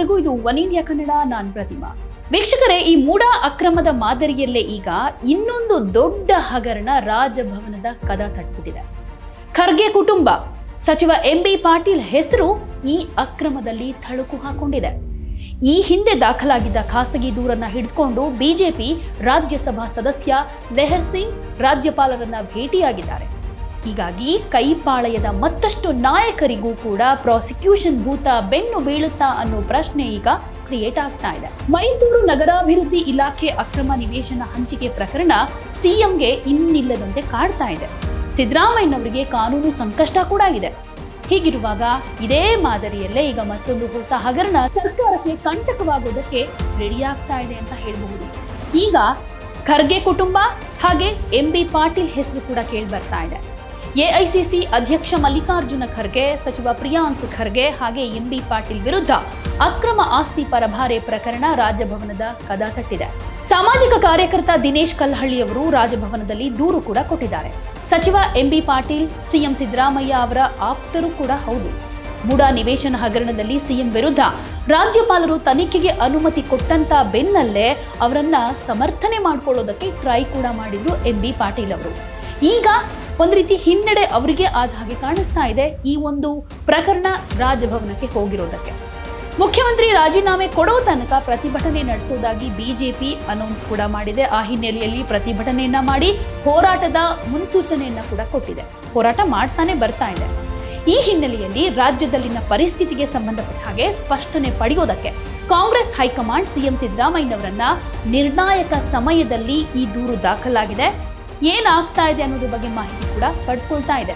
ಎಲ್ರಿಗೂ ಇದು one India Kannada, ನಾನ್ ಪ್ರತಿಮಾ. ವೀಕ್ಷಕರೇ, ಈ ಮೂಡ ಅಕ್ರಮದ ಮಾದರಿಯಲ್ಲೇ ಈಗ ಇನ್ನೊಂದು ದೊಡ್ಡ ಹಗರಣ ರಾಜಭವನದ ಕದ ತಟ್ಟಿಬಿಟ್ಟಿದೆ ಖರ್ಗೆ ಕುಟುಂಬ, ಸಚಿವ ಎಂ ಬಿ ಪಾಟೀಲ್ ಹೆಸರು ಈ ಅಕ್ರಮದಲ್ಲಿ ಥಳುಕು ಹಾಕೊಂಡಿದೆ. ಈ ಹಿಂದೆ ದಾಖಲಾಗಿದ್ದ ಖಾಸಗಿ ದೂರನ್ನ ಹಿಡಿದುಕೊಂಡು ಬಿಜೆಪಿ ರಾಜ್ಯಸಭಾ ಸದಸ್ಯ ಲೆಹರ್ ಸಿಂಗ್ ರಾಜ್ಯಪಾಲರನ್ನ ಭೇಟಿಯಾಗಿದ್ದಾರೆ. ಹೀಗಾಗಿ ಕೈಪಾಳಯದ ಮತ್ತಷ್ಟು ನಾಯಕರಿಗೂ ಕೂಡ ಪ್ರಾಸಿಕ್ಯೂಷನ್ ಭೂತ ಬೆನ್ನು ಬೀಳುತ್ತಾ ಅನ್ನೋ ಪ್ರಶ್ನೆ ಈಗ ಕ್ರಿಯೇಟ್ ಆಗ್ತಾ ಇದೆ. ಮೈಸೂರು ನಗರಾಭಿವೃದ್ಧಿ ಇಲಾಖೆ ಅಕ್ರಮ ನಿವೇಶನ ಹಂಚಿಕೆ ಪ್ರಕರಣ ಸಿಎಂಗೆ ಇನ್ನಿಲ್ಲದಂತೆ ಕಾಡ್ತಾ ಇದೆ. ಸಿದ್ದರಾಮಯ್ಯನವರಿಗೆ ಕಾನೂನು ಸಂಕಷ್ಟ ಕೂಡ ಇದೆ. ಹೀಗಿರುವಾಗ ಇದೇ ಮಾದರಿಯಲ್ಲೇ ಈಗ ಮತ್ತೊಂದು ಹೊಸ ಹಗರಣ ಸರ್ಕಾರಕ್ಕೆ ಕಂಟಕವಾಗೋದಕ್ಕೆ ರೆಡಿಯಾಗ್ತಾ ಇದೆ ಅಂತ ಹೇಳಬಹುದು. ಈಗ ಖರ್ಗೆ ಕುಟುಂಬ ಹಾಗೆ ಎಂ ಬಿ ಪಾಟೀಲ್ ಹೆಸರು ಕೂಡ ಕೇಳಿ ಬರ್ತಾ ಇದೆ. ಎಐಸಿಸಿ ಅಧ್ಯಕ್ಷ ಮಲ್ಲಿಕಾರ್ಜುನ ಖರ್ಗೆ, ಸಚಿವ ಪ್ರಿಯಾಂಕ್ ಖರ್ಗೆ ಹಾಗೆ ಎಂಬಿ ಪಾಟೀಲ್ ವಿರುದ್ಧ ಅಕ್ರಮ ಆಸ್ತಿ ಪರಭಾರೆ ಪ್ರಕರಣ ರಾಜಭವನದ ಕದ ತಟ್ಟಿದೆ. ಸಾಮಾಜಿಕ ಕಾರ್ಯಕರ್ತ ದಿನೇಶ್ ಕಲ್ಹಳ್ಳಿಯವರು ರಾಜಭವನದಲ್ಲಿ ದೂರು ಕೂಡ ಕೊಟ್ಟಿದ್ದಾರೆ. ಸಚಿವ ಎಂಬಿ ಪಾಟೀಲ್, ಸಿಎಂ ಸಿದ್ದರಾಮಯ್ಯ ಅವರ ಆಪ್ತರು ಕೂಡ ಹೌದು. ಮುಡಾ ನಿವೇಶನ ಹಗರಣದಲ್ಲಿ ಸಿಎಂ ವಿರುದ್ಧ ರಾಜ್ಯಪಾಲರು ತನಿಖೆಗೆ ಅನುಮತಿ ಕೊಟ್ಟಂತ ಬೆನ್ನಲ್ಲೇ ಅವರನ್ನ ಸಮರ್ಥನೆ ಮಾಡಿಕೊಳ್ಳೋದಕ್ಕೆ ಟ್ರೈ ಕೂಡ ಮಾಡಿದ್ರು ಎಂಬಿ ಪಾಟೀಲ್ ಅವರು. ಈಗ ಒಂದು ರೀತಿ ಹಿನ್ನಡೆ ಅವರಿಗೆ ಆದ ಹಾಗೆ ಕಾಣಿಸ್ತಾ ಇದೆ ಈ ಒಂದು ಪ್ರಕರಣ ರಾಜಭವನಕ್ಕೆ ಹೋಗಿರೋದಕ್ಕೆ. ಮುಖ್ಯಮಂತ್ರಿ ರಾಜೀನಾಮೆ ಕೊಡೋ ತನಕ ಪ್ರತಿಭಟನೆ ನಡೆಸೋದಾಗಿ ಬಿಜೆಪಿ ಅನೌನ್ಸ್ ಕೂಡ ಮಾಡಿದೆ. ಆ ಹಿನ್ನೆಲೆಯಲ್ಲಿ ಪ್ರತಿಭಟನೆಯನ್ನ ಮಾಡಿ ಹೋರಾಟದ ಮುನ್ಸೂಚನೆಯನ್ನ ಕೂಡ ಕೊಟ್ಟಿದೆ. ಹೋರಾಟ ಮಾಡ್ತಾನೆ ಬರ್ತಾ ಇದೆ. ಈ ಹಿನ್ನೆಲೆಯಲ್ಲಿ ರಾಜ್ಯದಲ್ಲಿನ ಪರಿಸ್ಥಿತಿಗೆ ಸಂಬಂಧಪಟ್ಟ ಹಾಗೆ ಸ್ಪಷ್ಟನೆ ಪಡೆಯೋದಕ್ಕೆ ಕಾಂಗ್ರೆಸ್ ಹೈಕಮಾಂಡ್ ಸಿಎಂ ಸಿದ್ದರಾಮಯ್ಯನವರನ್ನ ನಿರ್ಣಾಯಕ ಸಮಯದಲ್ಲಿ ಈ ದೂರು ದಾಖಲಾಗಿದೆ. ಏನಾಗ್ತಾ ಇದೆ ಅನ್ನೋದ್ರ ಬಗ್ಗೆ ಮಾಹಿತಿ ಕೂಡ ಪಡೆದುಕೊಳ್ತಾ ಇದೆ.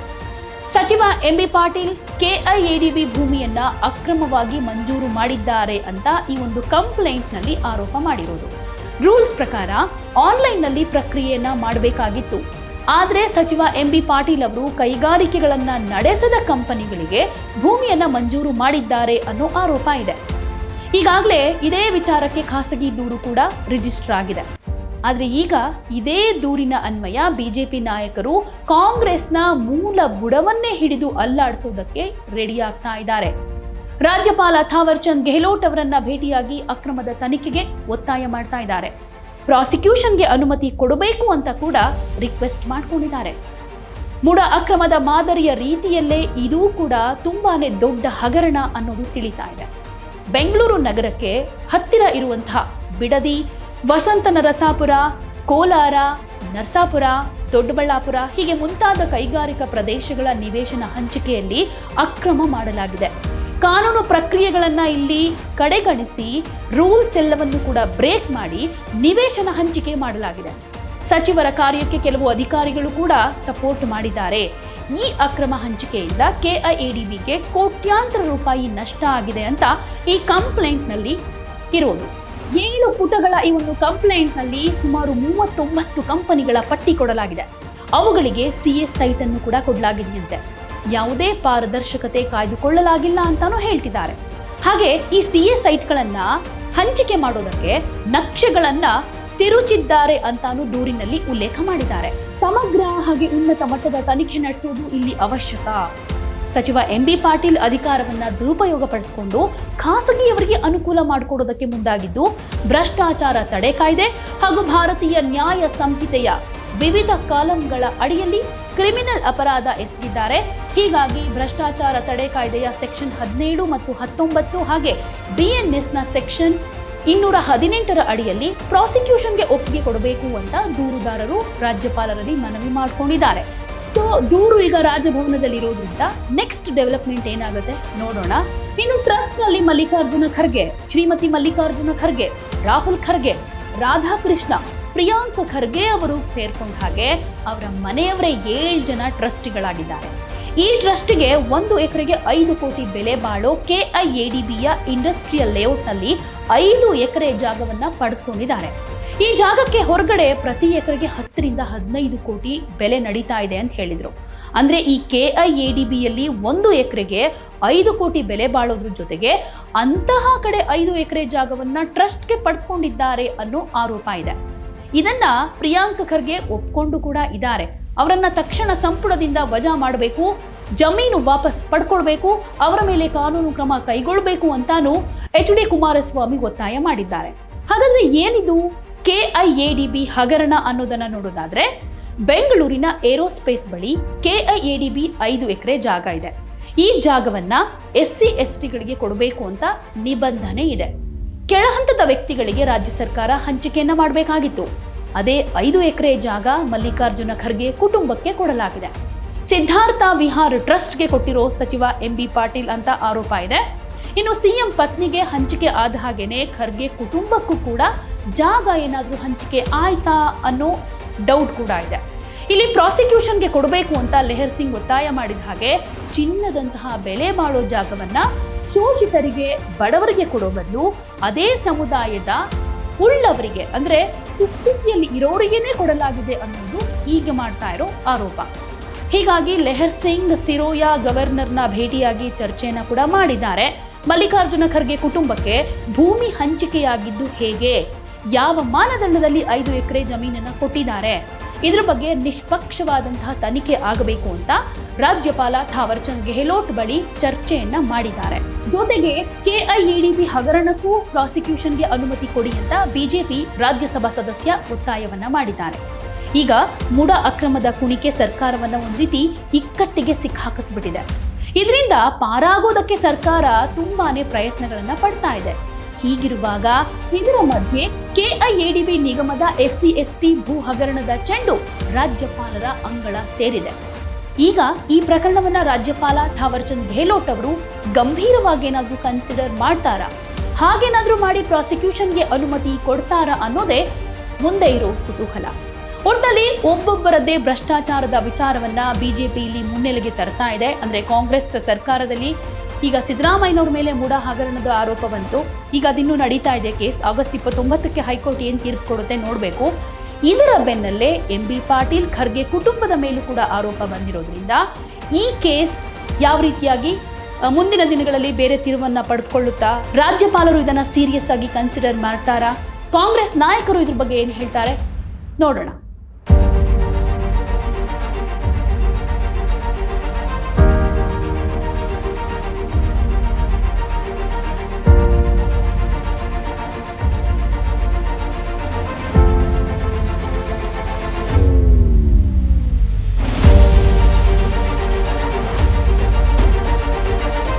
ಸಚಿವ ಎಂ ಬಿ ಪಾಟೀಲ್ ಕೆಐಎಡಿಬಿ ಭೂಮಿಯನ್ನ ಅಕ್ರಮವಾಗಿ ಮಂಜೂರು ಮಾಡಿದ್ದಾರೆ ಅಂತ ಈ ಒಂದು ಕಂಪ್ಲೇಂಟ್ನಲ್ಲಿ ಆರೋಪ ಮಾಡಿರೋದು. ರೂಲ್ಸ್ ಪ್ರಕಾರ ಆನ್ಲೈನ್ನಲ್ಲಿ ಪ್ರಕ್ರಿಯೆಯನ್ನ ಮಾಡಬೇಕಾಗಿತ್ತು. ಆದರೆ ಸಚಿವ ಎಂ ಬಿ ಪಾಟೀಲ್ ಅವರು ಕೈಗಾರಿಕೆಗಳನ್ನ ನಡೆಸದ ಕಂಪನಿಗಳಿಗೆ ಭೂಮಿಯನ್ನ ಮಂಜೂರು ಮಾಡಿದ್ದಾರೆ ಅನ್ನೋ ಆರೋಪ ಇದೆ. ಈಗಾಗಲೇ ಇದೇ ವಿಚಾರಕ್ಕೆ ಖಾಸಗಿ ದೂರು ಕೂಡ ರಿಜಿಸ್ಟರ್ ಆಗಿದೆ ಆದರೆ ಈಗ ಇದೇ ದೂರಿನ ಅನ್ವಯ ಬಿಜೆಪಿ ನಾಯಕರು ಕಾಂಗ್ರೆಸ್ನ ಮೂಲ ಬುಡವನ್ನೇ ಹಿಡಿದು ಅಲ್ಲಾಡಿಸೋದಕ್ಕೆ ರೆಡಿಯಾಗ್ತಾ ಇದ್ದಾರೆ. ರಾಜ್ಯಪಾಲ ಥಾವರ್ ಚಂದ್ ಗೆಹ್ಲೋಟ್ ಅವರನ್ನ ಭೇಟಿಯಾಗಿ ಅಕ್ರಮದ ತನಿಖೆಗೆ ಒತ್ತಾಯ ಮಾಡ್ತಾ ಇದ್ದಾರೆ. ಪ್ರಾಸಿಕ್ಯೂಷನ್ಗೆ ಅನುಮತಿ ಕೊಡಬೇಕು ಅಂತ ಕೂಡ ರಿಕ್ವೆಸ್ಟ್ ಮಾಡ್ಕೊಂಡಿದ್ದಾರೆ. ಮುಡ ಅಕ್ರಮದ ಮಾದರಿಯ ರೀತಿಯಲ್ಲೇ ಇದೂ ಕೂಡ ತುಂಬಾನೇ ದೊಡ್ಡ ಹಗರಣ ಅನ್ನೋದು ತಿಳಿತಾ ಇದೆ. ಬೆಂಗಳೂರು ನಗರಕ್ಕೆ ಹತ್ತಿರ ಇರುವಂತಹ ಬಿಡದಿ ವಸಂತ ನರಸಾಪುರ ಕೋಲಾರ, ನರಸಾಪುರ, ದೊಡ್ಡಬಳ್ಳಾಪುರ ಹೀಗೆ ಮುಂತಾದ ಕೈಗಾರಿಕಾ ಪ್ರದೇಶಗಳ ನಿವೇಶನ ಹಂಚಿಕೆಯಲ್ಲಿ ಅಕ್ರಮ ಮಾಡಲಾಗಿದೆ. ಕಾನೂನು ಪ್ರಕ್ರಿಯೆಗಳನ್ನು ಇಲ್ಲಿ ಕಡೆಗಣಿಸಿ ರೂಲ್ಸ್ ಎಲ್ಲವನ್ನು ಕೂಡ ಬ್ರೇಕ್ ಮಾಡಿ ನಿವೇಶನ ಹಂಚಿಕೆ ಮಾಡಲಾಗಿದೆ. ಸಚಿವರ ಕಾರ್ಯಕ್ಕೆ ಕೆಲವು ಅಧಿಕಾರಿಗಳು ಕೂಡ ಸಪೋರ್ಟ್ ಮಾಡಿದ್ದಾರೆ. ಈ ಅಕ್ರಮ ಹಂಚಿಕೆಯಿಂದ ಕೆಐಎಡಿಬಿಗೆ ಕೋಟ್ಯಾಂತರ ರೂಪಾಯಿ ನಷ್ಟ ಆಗಿದೆ ಅಂತ ಈ ಕಂಪ್ಲೇಂಟ್ನಲ್ಲಿ ಇರೋದು. ಏಳು ಪುಟಗಳ ಈ ಒಂದು ಕಂಪ್ಲೇಂಟ್ನಲ್ಲಿ ಸುಮಾರು ಮೂವತ್ತೊಂಬತ್ತು ಕಂಪನಿಗಳ ಪಟ್ಟಿ ಕೊಡಲಾಗಿದೆ. ಅವುಗಳಿಗೆ ಸಿಎಸ್ ಸೈಟ್ ಅನ್ನು ಕೂಡ ಕೊಡಲಾಗಿದೆಯಂತೆ. ಯಾವುದೇ ಪಾರದರ್ಶಕತೆ ಕಾಯ್ದುಕೊಳ್ಳಲಾಗಿಲ್ಲ ಅಂತಾನೂ ಹೇಳ್ತಿದ್ದಾರೆ. ಹಾಗೆ ಈ ಸಿ ಎಸ್ ಸೈಟ್ಗಳನ್ನ ಹಂಚಿಕೆ ಮಾಡೋದಕ್ಕೆ ನಕ್ಷೆಗಳನ್ನ ತಿರುಚಿದ್ದಾರೆ ಅಂತಾನು ದೂರಿನಲ್ಲಿ ಉಲ್ಲೇಖ ಮಾಡಿದ್ದಾರೆ. ಸಮಗ್ರ ಹಾಗೆ ಉನ್ನತ ಮಟ್ಟದ ತನಿಖೆ ನಡೆಸುವುದು ಇಲ್ಲಿ ಅವಶ್ಯಕ. ಸಚಿವ ಎಂ ಬಿ ಪಾಟೀಲ್ ಅಧಿಕಾರವನ್ನ ದುರುಪಯೋಗಪಡಿಸಿಕೊಂಡು ಖಾಸಗಿಯವರಿಗೆ ಅನುಕೂಲ ಮಾಡಿಕೊಡೋದಕ್ಕೆ ಮುಂದಾಗಿದ್ದು, ಭ್ರಷ್ಟಾಚಾರ ತಡೆ ಕಾಯ್ದೆ ಹಾಗೂ ಭಾರತೀಯ ನ್ಯಾಯ ಸಂಹಿತೆಯ ವಿವಿಧ ಕಾಲಂಗಳ ಅಡಿಯಲ್ಲಿ ಕ್ರಿಮಿನಲ್ ಅಪರಾಧ ಎಸಗಿದ್ದಾರೆ. ಹೀಗಾಗಿ ಭ್ರಷ್ಟಾಚಾರ ತಡೆ ಕಾಯ್ದೆಯ ಸೆಕ್ಷನ್ ಹದಿನೇಳು ಮತ್ತು ಹತ್ತೊಂಬತ್ತು ಹಾಗೆ ಬಿಎನ್ಎಸ್ನ ಸೆಕ್ಷನ್ ಇನ್ನೂರ ಹದಿನೆಂಟರ ಅಡಿಯಲ್ಲಿ ಪ್ರಾಸಿಕ್ಯೂಷನ್ಗೆ ಒಪ್ಪಿಗೆ ಕೊಡಬೇಕು ಅಂತ ದೂರುದಾರರು ರಾಜ್ಯಪಾಲರಲ್ಲಿ ಮನವಿ ಮಾಡಿಕೊಂಡಿದ್ದಾರೆ. ಸೊ ದೂರು ಈಗ ರಾಜಭವನದಲ್ಲಿ ಇರೋದ್ರಿಂದ ನೆಕ್ಸ್ಟ್ ಡೆವಲಪ್ಮೆಂಟ್ ಏನಾಗುತ್ತೆ ನೋಡೋಣ. ಇನ್ನು ಟ್ರಸ್ಟ್ನಲ್ಲಿ ಮಲ್ಲಿಕಾರ್ಜುನ ಖರ್ಗೆ, ಶ್ರೀಮತಿ ಮಲ್ಲಿಕಾರ್ಜುನ ಖರ್ಗೆ, ರಾಹುಲ್ ಖರ್ಗೆ, ರಾಧಾಕೃಷ್ಣ, ಪ್ರಿಯಾಂಕ ಖರ್ಗೆ ಅವರು ಸೇರ್ಕೊಂಡ ಹಾಗೆ ಅವರ ಮನೆಯವರೇ ಏಳು ಜನ ಟ್ರಸ್ಟಿಗಳಾಗಿದ್ದಾರೆ ಈ ಟ್ರಸ್ಟ್ಗೆ ಒಂದು ಎಕರೆಗೆ ಐದು ಕೋಟಿ ಬೆಲೆ ಬಾಳೋ ಕೆಐಎಡಿಬಿಯ ಇಂಡಸ್ಟ್ರಿಯಲ್ ಲೇಔಟ್ನಲ್ಲಿ ಐದು ಎಕರೆ ಜಾಗವನ್ನು ಪಡೆದುಕೊಂಡಿದ್ದಾರೆ ಈ ಜಾಗಕ್ಕೆ ಹೊರಗಡೆ ಪ್ರತಿ ಎಕರೆಗೆ ಹತ್ತರಿಂದ ಹದಿನೈದು ಕೋಟಿ ಬೆಲೆ ನಡೀತಾ ಇದೆ ಅಂತ ಹೇಳಿದ್ರು. ಅಂದ್ರೆ ಈ ಕೆ ಐ ಎ ಡಿ ಬಿಯಲ್ಲಿ ಒಂದು ಎಕರೆಗೆ ಐದು ಕೋಟಿ ಬೆಲೆ ಬಾಳೋದ್ರ ಜೊತೆಗೆ ಅಂತಹ ಕಡೆ ಐದು ಎಕರೆ ಜಾಗವನ್ನ ಟ್ರಸ್ಟ್ಗೆ ಪಡ್ಕೊಂಡಿದ್ದಾರೆ ಅನ್ನೋ ಆರೋಪ ಇದೆ. ಇದನ್ನ ಪ್ರಿಯಾಂಕ ಖರ್ಗೆ ಒಪ್ಕೊಂಡು ಕೂಡ ಇದ್ದಾರೆ. ಅವರನ್ನ ತಕ್ಷಣ ಸಂಪುಟದಿಂದ ವಜಾ ಮಾಡಬೇಕು, ಜಮೀನು ವಾಪಸ್ ಪಡ್ಕೊಳ್ಬೇಕು, ಅವರ ಮೇಲೆ ಕಾನೂನು ಕ್ರಮ ಕೈಗೊಳ್ಳಬೇಕು ಅಂತಾನು ಎಚ್ ಡಿ ಕುಮಾರಸ್ವಾಮಿ ಒತ್ತಾಯ ಮಾಡಿದ್ದಾರೆ. ಹಾಗಾದ್ರೆ ಏನಿದು? ಕೆಐಎಡಿಬಿ ಹಗರಣ ಅನ್ನೋದನ್ನ ನೋಡೋದಾದ್ರೆ ಬೆಂಗಳೂರಿನ ಏರೋಸ್ಪೇಸ್ ಬಳಿ ಕೆಐಎಡಿಬಿ ಐದು ಎಕರೆ ಜಾಗ ಇದೆ. ಈ ಜಾಗವನ್ನ ಎಸ್ ಸಿ ಎಸ್ ಟಿಗಳಿಗೆ ಕೊಡಬೇಕು ಅಂತ ನಿಬಂಧನೆ ಇದೆ. ಕೆಳಹಂತದ ವ್ಯಕ್ತಿಗಳಿಗೆ ರಾಜ್ಯ ಸರ್ಕಾರ ಹಂಚಿಕೆಯನ್ನ ಮಾಡಬೇಕಾಗಿತ್ತು. ಅದೇ ಐದು ಎಕರೆ ಜಾಗ ಮಲ್ಲಿಕಾರ್ಜುನ ಖರ್ಗೆ ಕುಟುಂಬಕ್ಕೆ ಕೊಡಲಾಗಿದೆ. ಸಿದ್ಧಾರ್ಥ ವಿಹಾರ್ ಟ್ರಸ್ಟ್ಗೆ ಕೊಟ್ಟಿರೋ ಸಚಿವ ಎಂ ಬಿ ಪಾಟೀಲ್ ಅಂತ ಆರೋಪ ಇದೆ. ಇನ್ನು ಸಿಎಂ ಪತ್ನಿಗೆ ಹಂಚಿಕೆ ಆದ ಹಾಗೇನೆ ಖರ್ಗೆ ಕುಟುಂಬಕ್ಕೂ ಕೂಡ ಜಾಗ ಏನಾದರೂ ಹಂಚಿಕೆ ಆಯ್ತಾ ಅನ್ನೋ ಡೌಟ್ ಕೂಡ ಇದೆ. ಇಲ್ಲಿ ಪ್ರಾಸಿಕ್ಯೂಷನ್ಗೆ ಕೊಡಬೇಕು ಅಂತ ಲೆಹರ್ ಸಿಂಗ್ ಒತ್ತಾಯ ಮಾಡಿದ ಹಾಗೆ ಚಿನ್ನದಂತಹ ಬೆಲೆ ಮಾಡೋ ಜಾಗವನ್ನ ಶೋಷಿತರಿಗೆ, ಬಡವರಿಗೆ ಕೊಡೋ ಬದಲು ಅದೇ ಸಮುದಾಯದ ಉಳ್ಳವರಿಗೆ, ಅಂದ್ರೆ ಸುಸ್ಥಿತಿಯಲ್ಲಿ ಇರೋರಿಗೇನೆ ಕೊಡಲಾಗಿದೆ ಅನ್ನೋದು ಈಗ ಮಾಡ್ತಾ ಇರೋ ಆರೋಪ. ಹೀಗಾಗಿ ಲೆಹರ್ ಸಿಂಗ್ ಸಿರೋಯಾ ಗವರ್ನರ್ನ ಭೇಟಿಯಾಗಿ ಚರ್ಚೆಯನ್ನ ಕೂಡ ಮಾಡಿದ್ದಾರೆ. ಮಲ್ಲಿಕಾರ್ಜುನ ಖರ್ಗೆ ಕುಟುಂಬಕ್ಕೆ ಭೂಮಿ ಹಂಚಿಕೆಯಾಗಿದ್ದು ಹೇಗೆ? ಯಾವ ಮಾನದಂಡದಲ್ಲಿ ಐದು ಎಕರೆ ಜಮೀನನ್ನು ಕೊಟ್ಟಿದ್ದಾರೆ? ಇದ್ರ ಬಗ್ಗೆ ನಿಷ್ಪಕ್ಷವಾದಂತಹ ತನಿಖೆ ಆಗಬೇಕು ಅಂತ ರಾಜ್ಯಪಾಲ ಥಾವರ್ಚಂದ್ ಗೆಹ್ಲೋಟ್ ಬಳಿ ಚರ್ಚೆಯನ್ನ ಮಾಡಿದ್ದಾರೆ. ಜೊತೆಗೆ ಕೆಐಇಡಿಬಿ ಹಗರಣಕ್ಕೂ ಪ್ರಾಸಿಕ್ಯೂಷನ್ಗೆ ಅನುಮತಿ ಕೊಡಿ ಅಂತ ಬಿಜೆಪಿ ರಾಜ್ಯಸಭಾ ಸದಸ್ಯ ಒತ್ತಾಯವನ್ನ ಮಾಡಿದ್ದಾರೆ. ಈಗ ಮುಡ ಅಕ್ರಮದ ಕುಣಿಕೆ ಸರ್ಕಾರವನ್ನ ಒಂದು ರೀತಿ ಇಕ್ಕಟ್ಟಿಗೆ ಸಿಕ್ಕಾಕಿಸ್ಬಿಟ್ಟಿದೆ. ಇದರಿಂದ ಪಾರಾಗೋದಕ್ಕೆ ಸರ್ಕಾರ ತುಂಬಾನೇ ಪ್ರಯತ್ನಗಳನ್ನ ಪಡ್ತಾ ಇದೆ. ಹೀಗಿರುವಾಗ ಇದರ ಮಧ್ಯೆ ಕೆಐಎಡಿಬಿ ನಿಗಮದ ಎಸ್ಸಿ ಎಸ್ಟಿ ಭೂ ಹಗರಣದ ಚೆಂಡು ರಾಜ್ಯಪಾಲರ ಅಂಗಳ ಸೇರಿದೆ. ಈಗ ಈ ಪ್ರಕರಣವನ್ನ ರಾಜ್ಯಪಾಲ ಥಾವರ್ಚಂದ್ ಗೆಹ್ಲೋಟ್ ಅವರು ಗಂಭೀರವಾಗಿ ಏನಾದ್ರೂ ಕನ್ಸಿಡರ್ ಮಾಡ್ತಾರಾ? ಹಾಗೇನಾದ್ರೂ ಮಾಡಿ ಪ್ರಾಸಿಕ್ಯೂಷನ್ಗೆ ಅನುಮತಿ ಕೊಡ್ತಾರಾ ಅನ್ನೋದೇ ಮುಂದೆ ಇರೋ ಕುತೂಹಲ. ಒಟ್ಟಲ್ಲಿ ಒಬ್ಬೊಬ್ಬರದ್ದೇ ಭ್ರಷ್ಟಾಚಾರದ ವಿಚಾರವನ್ನ ಬಿಜೆಪಿ ಇಲ್ಲಿ ಮುನ್ನೆಲೆಗೆ ತರ್ತಾ ಇದೆ. ಅಂದ್ರೆ ಕಾಂಗ್ರೆಸ್ ಸರ್ಕಾರದಲ್ಲಿ ಈಗ ಸಿದ್ದರಾಮಯ್ಯನವ್ರ ಮೇಲೆ ಮೂಡ ಹಗರಣದ ಆರೋಪ ಬಂತು. ಈಗ ಅದಿನ್ನೂ ನಡೀತಾ ಇದೆ ಕೇಸ್. ಆಗಸ್ಟ್ ಇಪ್ಪತ್ತೊಂಬತ್ತಕ್ಕೆ ಹೈಕೋರ್ಟ್ ಏನು ತೀರ್ಪು ಕೊಡುತ್ತೆ ನೋಡಬೇಕು. ಇದರ ಬೆನ್ನಲ್ಲೇ ಎಂ ಬಿ ಪಾಟೀಲ್ ಖರ್ಗೆ ಕುಟುಂಬದ ಮೇಲೂ ಕೂಡ ಆರೋಪ ಬಂದಿರೋದ್ರಿಂದ ಈ ಕೇಸ್ ಯಾವ ರೀತಿಯಾಗಿ ಮುಂದಿನ ದಿನಗಳಲ್ಲಿ ಬೇರೆ ತಿರುವನ್ನ ಪಡೆದುಕೊಳ್ಳುತ್ತಾ, ರಾಜ್ಯಪಾಲರು ಇದನ್ನ ಸೀರಿಯಸ್ ಆಗಿ ಕನ್ಸಿಡರ್ ಮಾಡ್ತಾರಾ, ಕಾಂಗ್ರೆಸ್ ನಾಯಕರು ಇದ್ರ ಬಗ್ಗೆ ಏನು ಹೇಳ್ತಾರೆ? ನೋಡೋಣ.